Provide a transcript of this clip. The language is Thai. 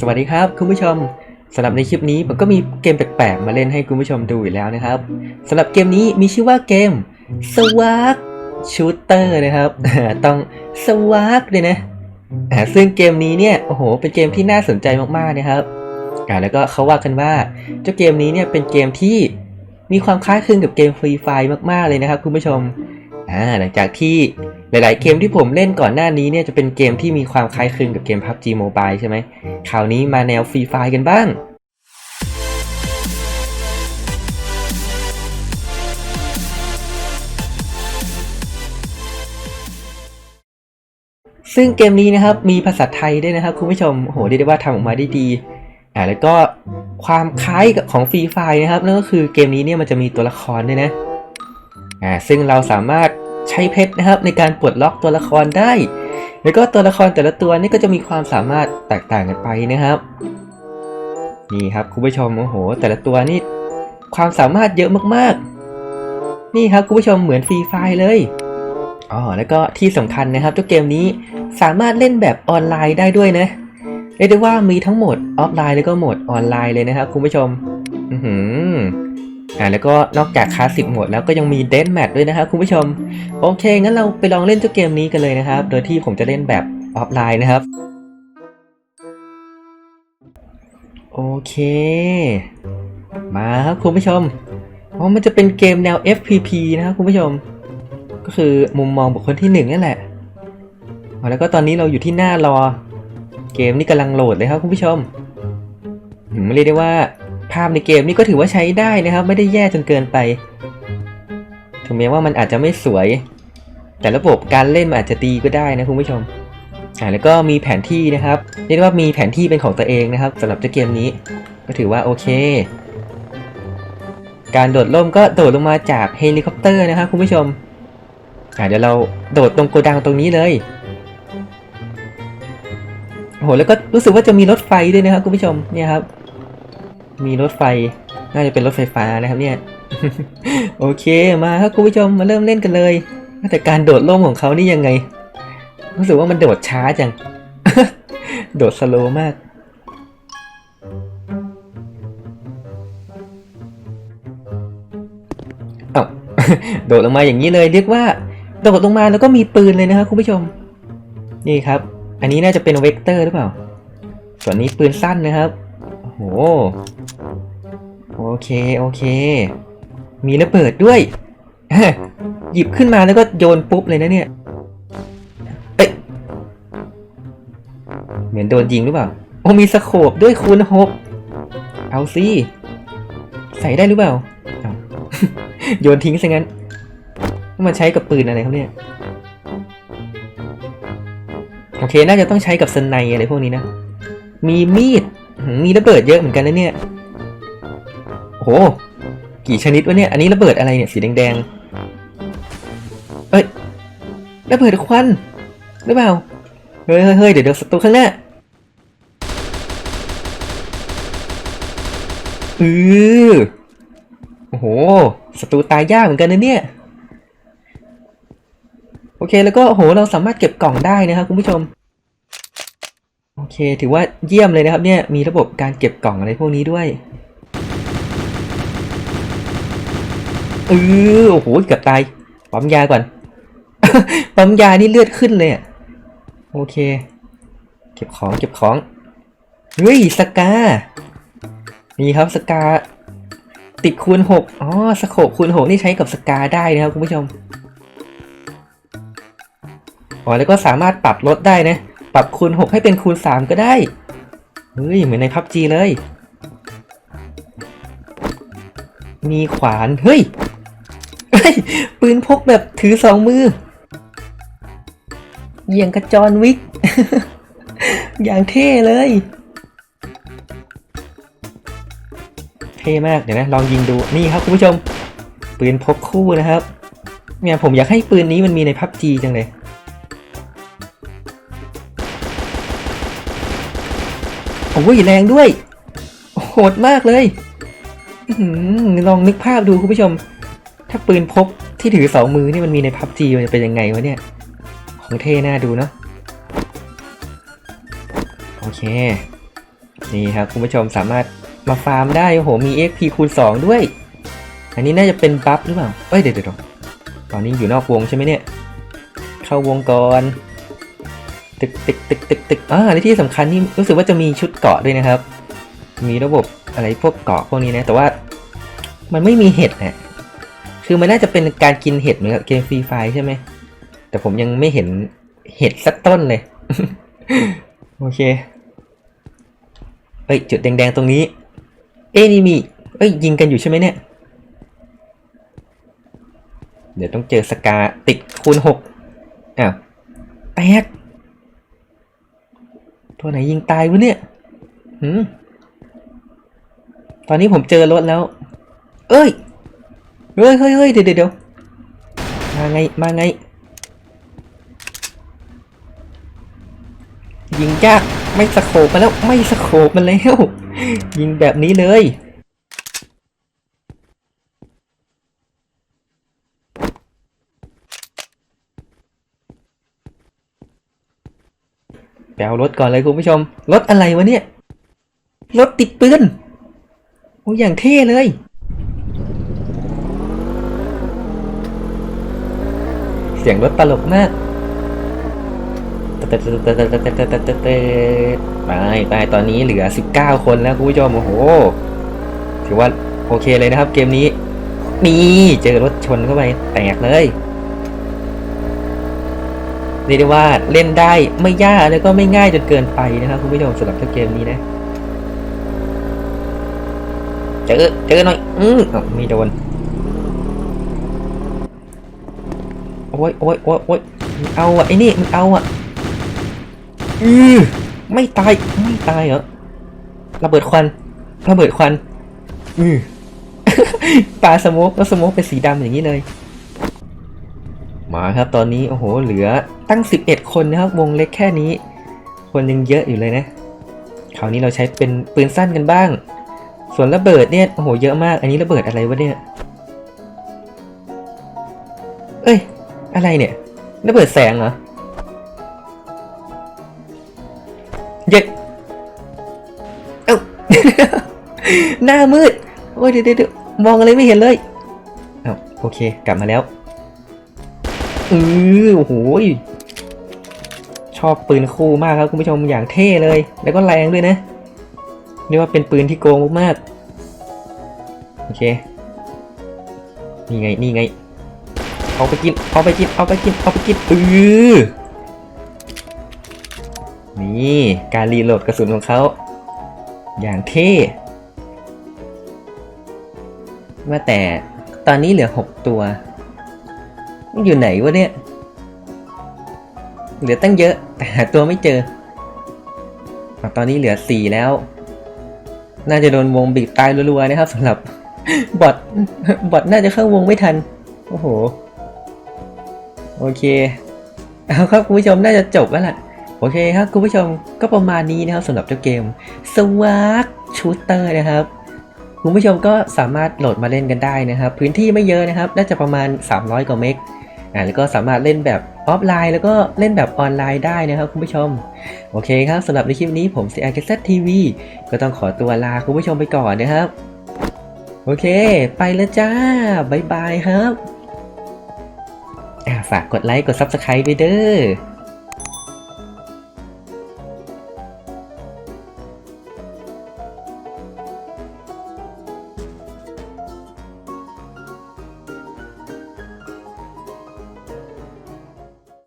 สวัสดีครับคุณผู้ชมสำหรับในคลิปนี้ผมก็มีเกมแปลกๆมาเล่นให้คุณผู้ชมดูอีกแล้วนะครับสำหรับเกมนี้มีชื่อว่าเกม s w a g Shooter นะครับต้อง s w a g เลยนะซึ่งเกมนี้เนี่ยโอ้โหเป็นเกมที่น่าสนใจมากๆนะครับแล้วก็เขาว่ากันว่าเจ้าเกมนี้เนี่ยเป็นเกมที่มีความคล้ายคลึงกับเกมฟรีไฟมากๆเลยนะครับคุณผู้ชมหลังจากที่ หลายๆเกมที่ผมเล่นก่อนหน้านี้เนี่ยจะเป็นเกมที่มีความคล้ายคลึงกับเกม PUBG Mobile ใช่ไหมคราวนี้มาแนวฟรีไฟกันบ้างซึ่งเกมนี้นะครับมีภาษาไทยด้วยนะครับคุณผู้ชมโหเรียกได้ว่าทำออกมาได้ดีอ่าแล้วก็ความคล้ายกับของฟรีไฟนะครับนั่นก็คือเกมนี้เนี่ยมันจะมีตัวละครด้วยนะอ่าซึ่งเราสามารถ ใช้เพชรนะครับในการปลดล็อกตัวละครได้ แล้วก็ตัวละครแต่ละตัวนี่ก็จะมีความสามารถแตกต่างกันไปนะครับ นี่ครับคุณผู้ชมโอ้โห แต่ละตัวนี่ความสามารถเยอะมากๆ นี่ครับคุณผู้ชมเหมือนฟรีไฟเลยอ๋อแล้วก็ที่สำคัญนะครับเจ้าเกมนี้สามารถเล่นแบบออนไลน์ได้ด้วยนะเรียกได้ว่ามีทั้งหมดออฟไลน์แล้วก็โหมดออนไลน์เลยนะครับคุณผู้ชม อือหือ อ่าแล้วก็นอกจากคลาสสิกโหมดแล้วก็ยังมีเดนแมทด้วยนะครับคุณผู้ชม โอเค งั้นเราไปลองเล่นเจ้าเกมนี้กันเลยนะครับ โดยที่ผมจะเล่นแบบออฟไลน์นะครับ โอเค มาครับคุณผู้ชมอ๋อมันจะเป็นเกมแนว FPP นะครับคุณผู้ชม ก็คือมุมมองบุคคลที่หนึ่งนั่นแหละแล้วก็ตอนนี้เราอยู่ที่หน้ารอ เกมนี่กำลังโหลดเลยครับคุณผู้ชมอืมเรียกได้ว่า ภาพในเกมนี่ก็ถือว่าใช้ได้นะครับ ไม่ได้แย่จนเกินไป ถึงแม้ว่ามันอาจจะไม่สวย แต่ระบบการเล่นมันอาจจะดีก็ได้นะคุณผู้ชมอ่าแล้วก็มีแผนที่นะครับ เรียกว่ามีแผนที่เป็นของตัวเองนะครับสำหรับเจ้าเกมนี้ ก็ถือว่าโอเค การโดดร่มก็โดดลงมาจากเฮลิคอปเตอร์นะครับคุณผู้ชมอ่าเดี๋ยวเราโดดตรงโกดังตรงนี้เลยโอ้โหแล้วก็รู้สึกว่าจะมีรถไฟด้วยนะครับคุณผู้ชมเนี่ยครับ มีรถไฟ น่าจะเป็นรถไฟฟ้านะครับเนี่ย โอเคมาครับคุณผู้ชมมาเริ่มเล่นกันเลย แต่การโดดร่มของเขานี่ยังไง รู้สึกว่ามันโดดช้าจัง โดดสโลมาก เอ้าโดดลงมาอย่างนี้เลย เรียกว่า โดดลงมาแล้วก็มีปืนเลยนะครับคุณผู้ชม นี่ครับ อันนี้น่าจะเป็นเวกเตอร์หรือเปล่า ส่วนนี้ปืนสั้นนะครับโอ้โห โอเค โอเค มีระเบิดด้วย หยิบขึ้นมาแล้วก็โยนปุ๊บเลยนะเนี่ย เอ้ยเหมือนโดนยิงหรือเปล่า โอ้มีสโคบด้วยคูณหกเอาสิใส่ได้หรือเปล่า โยนทิ้งซะงั้นมาใช้กับปืนอะไรเขาเนี่ย โอเค น่าจะต้องใช้กับสไนอะไรพวกนี้นะ มีมีด มีระเบิดเยอะเหมือนกันนะเนี่ย โอ้โห กี่ชนิดวะเนี่ย อันนี้ระเบิดอะไรเนี่ย สีแดงๆ เอ้ย ระเบิดควันหรือเปล่าเฮ้ยเฮ้ยเฮ้ยเดี๋ยวเดี๋ยวศัตรูข้างหน้าอือโอ้โหศัตรูตายยากเหมือนกันนะเนี่ย โอเคแล้วก็โอ้โหเราสามารถเก็บกล่องได้นะครับคุณผู้ชม โอเค ถือว่าเยี่ยมเลยนะครับเนี่ย มีระบบการเก็บกล่องอะไรพวกนี้ด้วย เออโอ้โหเกือบตายปั๊มยาก่อน ปั๊มยานี่เลือดขึ้นเลยอะโอเค เก็บของเก็บของเฮ้ยสกานี่ครับสกา ติดคูณหกอ๋อสโคคูณหกนี่ใช้กับสกาได้นะครับคุณผู้ชมอ๋อแล้วก็สามารถปรับลดได้นะ ปรับคูณ6ให้เป็นคูณ3ก็ได้เฮ้ยเหมือนในพับจีเลย มีขวาน เฮ้ย ปืนพกแบบถือสองมือเยี่ยงกระจรวิก อย่างเท่เลย เท่มาก เดี๋ยวนะ ลองยิงดู นี่ครับคุณผู้ชม ปืนพกคู่นะครับ เนี่ยผมอยากให้ปืนนี้มันมีในพับจีจังเลยโอ้ยแรงด้วย โหดมากเลยลองนึกภาพดูคุณผู้ชม ถ้าปืนพกที่ถือสองมือนี่มันมีในพับจีมันจะเป็นยังไงวะเนี่ย ของเท่น่าดูเนาะโอเค นี่ครับคุณผู้ชมสามารถมาฟาร์มได้โอ้โหมี XP คูณ 2 ด้วย อันนี้น่าจะเป็นบัฟหรือเปล่าเอ้ยเดี๋ยวเดี๋ยวตอนนี้อยู่นอกวงใช่ไหมเนี่ย เข้าวงก่อนตึกตึกตึกตึกตึกอ่าและที่สำคัญนี่รู้สึกว่าจะมีชุดเกาะด้วยนะครับ มีระบบอะไรพวกเกาะพวกนี้นะ แต่ว่ามันไม่มีเห็ดนะ คือมันน่าจะเป็นการกินเห็ดเหมือนกับเกมฟรีไฟใช่ไหม แต่ผมยังไม่เห็นเห็ดสักต้นเลย โอเค เอ้ย จุดแดงๆตรงนี้ เอ้ยนี่มี เอ้ย ยิงกันอยู่ใช่ไหมเนี่ย เดี๋ยวต้องเจอสกาติดคูณหกอ้าวแตกตัวไหนยิงตายวะเนี่ยหืมตอนนี้ผมเจอรถแล้ว เอ้ย เฮ้ยเฮ้ยเฮ้ยเดี๋ยวเดี๋ยวเดียวมาไง มาไง ยิงยาก ไม่สโคบมาแล้ว ไม่สโคบมาแล้ว ยิงแบบนี้เลยไปเอารถก่อนเลยคุณผู้ชม รถอะไรวะเนี่ย รถติดปืน โอ้อย่างเท่เลย สียงรถตลกมากไปไปตอนนี้เหลือ 19 คนแล้วคุณผู้ชมโอ้โห ถือว่าโอเคเลยนะครับ เกมนี้นี่เจอรถชนเข้าไปแตกเลยเรียกได้ว่าเล่นได้ไม่ยากแล้วก็ไม่ง่ายจนเกินไปนะครับคุณผู้ชมสำหรับเกมนี้นะ เจอเจอหน่อย อืมอ้าวไม่โดน โอ้ยโอ้ยโอ้ยโอ้ยมันเอาอะไอ้นี่มันเอาอะอือไม่ตายไม่ตายเหรอระเบิดควันระเบิดควันอือปลาสโมกแล้วสโมกเป็นสีดำอย่างนี้เลยมาครับตอนนี้โอ้โหเหลือตั้ง 11 คนนะครับวงเล็กแค่นี้ คนยังเยอะอยู่เลยนะคราวนี้เราใช้เป็นปืนสั้นกันบ้าง ส่วนระเบิดเนี่ยโอ้โหเยอะมาก อันนี้ระเบิดอะไรวะเนี่ย เอ้ย อะไรเนี่ยระเบิดแสงเหรอเย็ดเอ้าหน้ามืด โอ้ยเดี๋ยวเดี๋ยวมองอะไรไม่เห็นเลยเอ้าโอเค กลับมาแล้วอือโอ้โหชอบปืนคู่มากครับคุณผู้ชมอย่างเท่เลย แล้วก็แรงด้วยนะเรียกว่าเป็นปืนที่โกงมากๆโอเค นี่ไง นี่ไง เอาไปกิน เอาไปกิน เอาไปกิน เอาไปกินอือนี่ การรีโหลดกระสุนของเขา อย่างเท่ว่าแต่ตอนนี้เหลือหกตัว อยู่ไหนวะเนี่ย เหลือตั้งเยอะ แต่หาตัวไม่เจอ ตอนนี้เหลือสี่แล้ว น่าจะโดนวงบีบตายรัวๆนะครับสำหรับบอทบอทน่าจะเข้าวงไม่ทัน โอ้โห โอเคเอาครับคุณผู้ชมน่าจะจบแล้วล่ะโอเคครับคุณผู้ชมก็ประมาณนี้นะครับสำหรับเจ้าเกม s w a g Shooter นะครับคุณผู้ชมก็สามารถโหลดมาเล่นกันได้นะครับ พื้นที่ไม่เยอะนะครับ น่าจะประมาณ 300 กว่าเมกอ่าแล้วก็สามารถเล่นแบบออฟไลน์ แล้วก็เล่นแบบออนไลน์ได้นะครับคุณผู้ชม โอเคครับสำหรับในคลิปนี้ผม c r k z TV ก็ต้องขอตัวลาคุณผู้ชมไปก่อนนะครับ โอเค ไปแล้วจ้า บ๊ายบายครับ ฝากกดไลค์กด Subscribe ไปเด้อ